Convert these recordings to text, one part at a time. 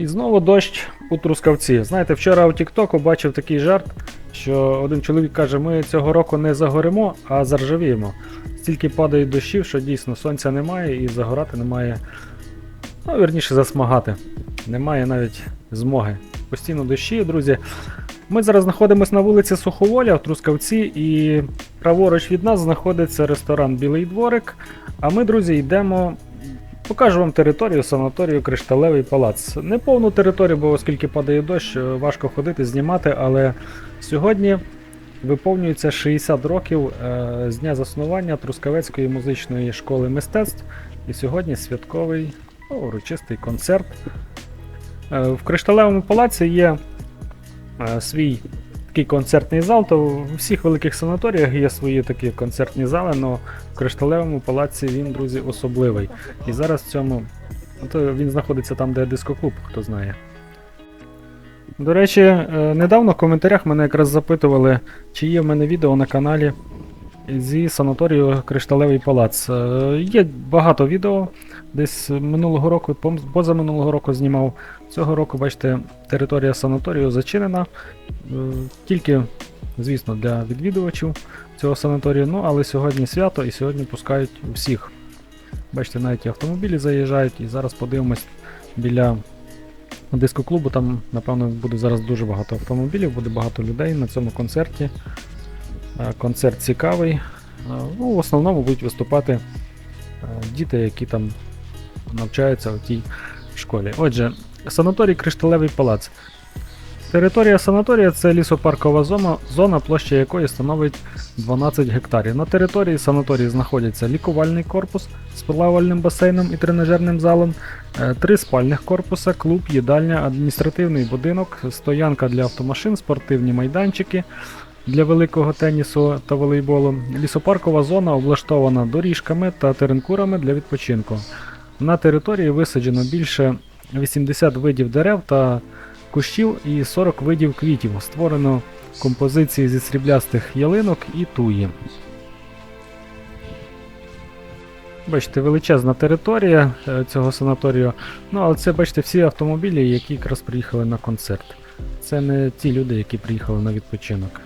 І знову дощ у Трускавці. Знаєте, вчора у Тіктоку бачив такий жарт, що один чоловік каже: ми цього року не загоримо, а заржавіємо. Стільки падає дощів, що дійсно сонця немає і загорати немає. Ну, вірніше, засмагати. Немає навіть змоги. Постійно дощі, друзі. Ми зараз знаходимося на вулиці Суховоля в Трускавці, і праворуч від нас знаходиться ресторан Білий дворик. А ми, друзі, йдемо Покажу вам територію санаторію Кришталевий палац. Не повну територію, бо оскільки падає дощ, е, важко ходити, знімати, але сьогодні виповнюється 60 років е, з дня заснування Трускавецької музичної школи мистецтв. І сьогодні святковий ну, урочистий концерт. Е, в Кришталевому палаці є свій такий концертний зал, то в всіх великих санаторіях є свої такі концертні зали, але в Кришталевому палаці він, друзі, особливий. І зараз в цьому. ну, То він знаходиться там, де дискоклуб, хто знає. До речі, е, недавно в коментарях мене якраз запитували, чи є в мене відео на каналі зі санаторію Кришталевий палац. Е, Є багато відео. Десь минулого року, позаминулого року знімав. Цього року, бачите, територія санаторію зачинена. Е, Тільки, звісно, для відвідувачів цього санаторію. Ну, але сьогодні свято і сьогодні пускають всіх. Бачите, навіть автомобілі заїжджають, і зараз подивимось біля дискоклубу. Там, напевно, буде зараз дуже багато автомобілів, буде багато людей на цьому концерті. Концерт цікавий. Ну, в основному будуть виступати діти, які там навчаються в тій школі. Отже, санаторій Кришталевий палац. Територія санаторія це лісопаркова зона, зона, площа якої становить 12 гектарів. На території санаторії знаходяться лікувальний корпус з плавальним басейном і тренажерним залом, е, три спальних корпуса, клуб, їдальня, адміністративний будинок, стоянка для автомашин, спортивні майданчики для великого тенісу та волейболу. Лісопаркова зона облаштована доріжками та теренкурами для відпочинку. На території висаджено більше 80 видів дерев та кущів і 40 видів квітів. Створено композиції зі сріблястих ялинок і туї. Бачите, величезна територія е, цього санаторію. Ну, але це, бачите, всі автомобілі, які якраз приїхали на концерт. Це не ті люди, які приїхали на відпочинок.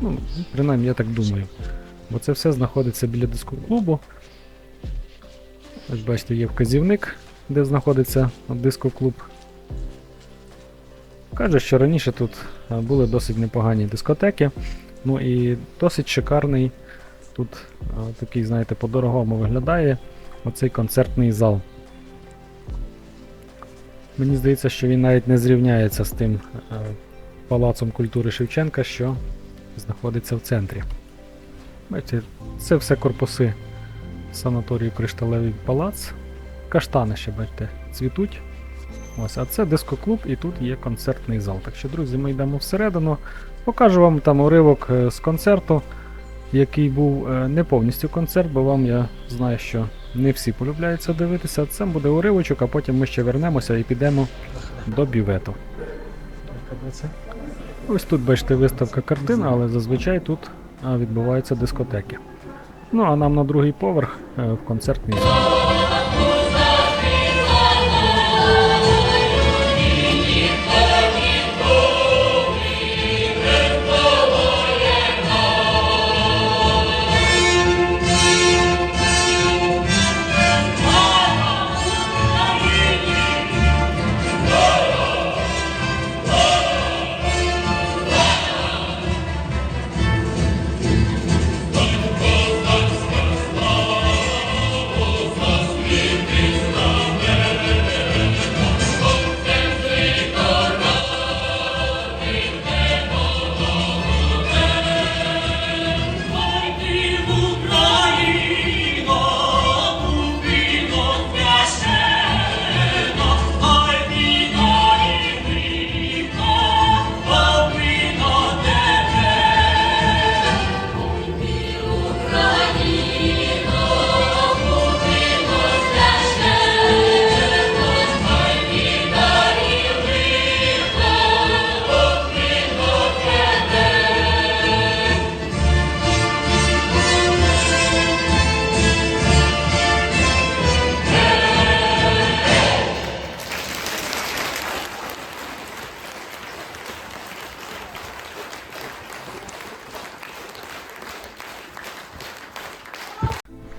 Ну, принаймні, я так думаю. Бо це все знаходиться біля дискоклубу. Ось бачите, є вказівник, де знаходиться дискоклуб. Каже, що раніше тут були досить непогані дискотеки. Ну і досить шикарний. Тут такий, знаєте, по-дорогому виглядає оцей концертний зал. Мені здається, що він навіть не зрівняється з тим палацом культури Шевченка, що знаходиться в центрі. Бачите, це все корпуси санаторію Кришталевий палац. Каштани ще, бачите, цвітуть. Ось, а це дискоклуб і тут є концертний зал. Так що, друзі, ми йдемо всередину. Покажу вам там уривок е, з концерту, який був е, не повністю концерт, бо вам я знаю, що не всі полюбляють це дивитися. Це буде уривочок, а потім ми ще вернемося і підемо до бювету. Ось тут, бачите, виставка картин, але зазвичай тут відбуваються дискотеки. Ну а нам на другий поверх е, в концертний зал.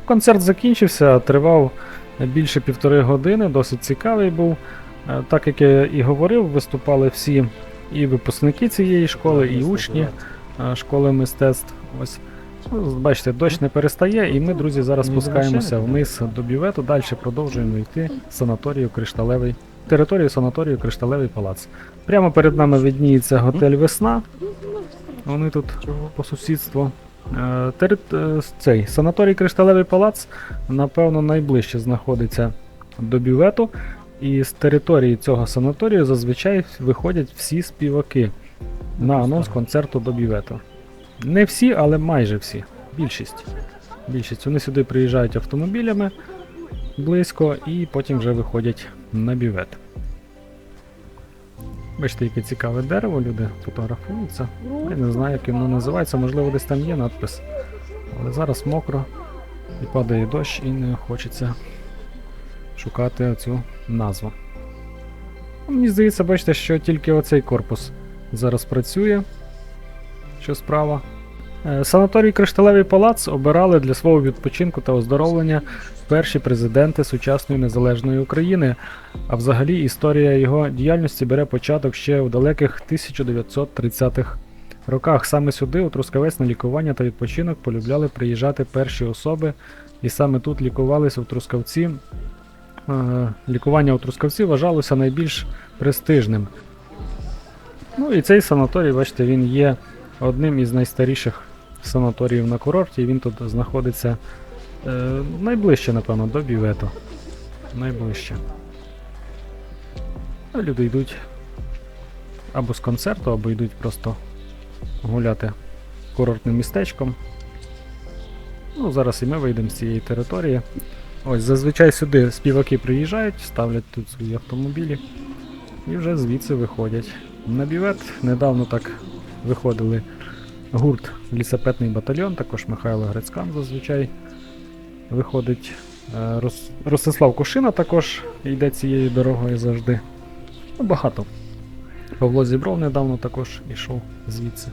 Концерт закінчився, тривав більше півтори години, досить цікавий був. Е, Так як я і говорив, виступали всі і випускники цієї школи, і учні е, школи мистецтв. Ось. Ну, Бачите, дощ не перестає, і ми, друзі, зараз спускаємося вниз до бювету, далі продовжуємо йти санаторію Кришталевий, територію санаторію Кришталевий палац. Прямо перед нами видніється готель Весна. Вони тут по сусідству. Е, е, Цей санаторій Кришталевий палац, напевно, найближче знаходиться до бювету. І з території цього санаторію зазвичай виходять всі співаки на анонс концерту до бювету. Не всі, але майже всі. Більшість. Більшість. Вони сюди приїжджають автомобілями близько і потім вже виходять на бювет. Бачите, яке цікаве дерево, люди фотографуються. Я не знаю, як воно називається, можливо, десь там є надпис. Але зараз мокро і падає дощ, і не хочеться шукати цю назву. Ну, Мені здається, бачите, що тільки оцей корпус зараз працює. Що справа. Е, Санаторій Кришталевий палац обирали для свого відпочинку та оздоровлення перші президенти сучасної незалежної України. А взагалі історія його діяльності бере початок ще у далеких 1930-х роках. Саме сюди, у Трускавець, на лікування та відпочинок полюбляли приїжджати перші особи, і саме тут лікувалися у Трускавці. Е, Лікування у Трускавці вважалося найбільш престижним. Ну і цей санаторій, бачите, він є одним із найстаріших санаторіїв на курорті. Він тут знаходиться е, найближче, напевно, до бювету. Найближче. А люди йдуть або з концерту, або йдуть просто гуляти курортним містечком. Ну, зараз і ми вийдемо з цієї території. Ось, зазвичай сюди співаки приїжджають, ставлять тут свої автомобілі і вже звідси виходять. На бівет недавно так виходили гурт Лісапетний батальйон, також Михайло Грицькан зазвичай виходить. Е, Рос- Ростислав Кушина також йде цією дорогою завжди. Ну, багато. Павло Зібров недавно також йшов звідси.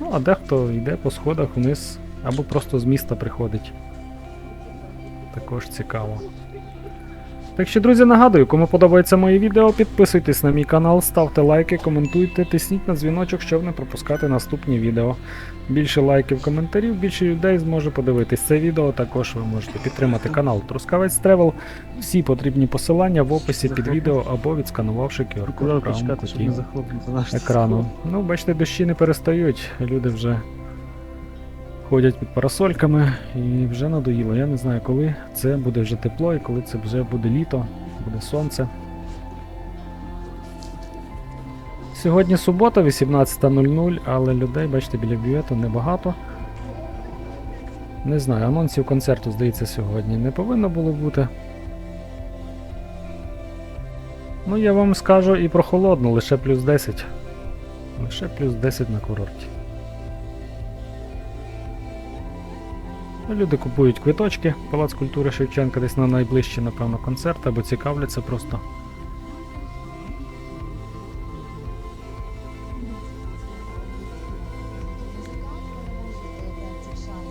Ну, а дехто йде по сходах вниз або просто з міста приходить. Також цікаво. Так що, друзі, нагадую, кому подобається моє відео, підписуйтесь на мій канал, ставте лайки, коментуйте, тисніть на дзвіночок, щоб не пропускати наступні відео. Більше лайків, коментарів, більше людей зможе подивитись це відео. Також ви можете підтримати канал Трускавець Тревел. Всі потрібні посилання в описі під відео або відсканувавши QR-код правому куті екрану. Ну, бачите, дощі не перестають. Люди вже ходять під парасольками і вже надоїло. Я не знаю, коли це буде вже тепло і коли це вже буде літо, буде сонце. Сьогодні субота, 18.00, але людей, бачите, біля бювету небагато. Не знаю, анонсів концерту, здається, сьогодні не повинно було бути. Ну, я вам скажу і про холодну, лише плюс 10. Лише плюс 10 на курорті. Люди купують квиточки, Палац культури Шевченка десь на найближчі, напевно, концерти або цікавляться просто.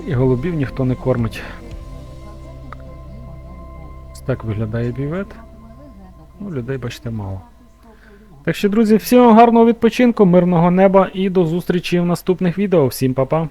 І голубів ніхто не кормить. Ось так виглядає бювет. Ну, людей, бачите, мало. Так що, друзі, всім гарного відпочинку, мирного неба і до зустрічі в наступних відео. Всім па-па!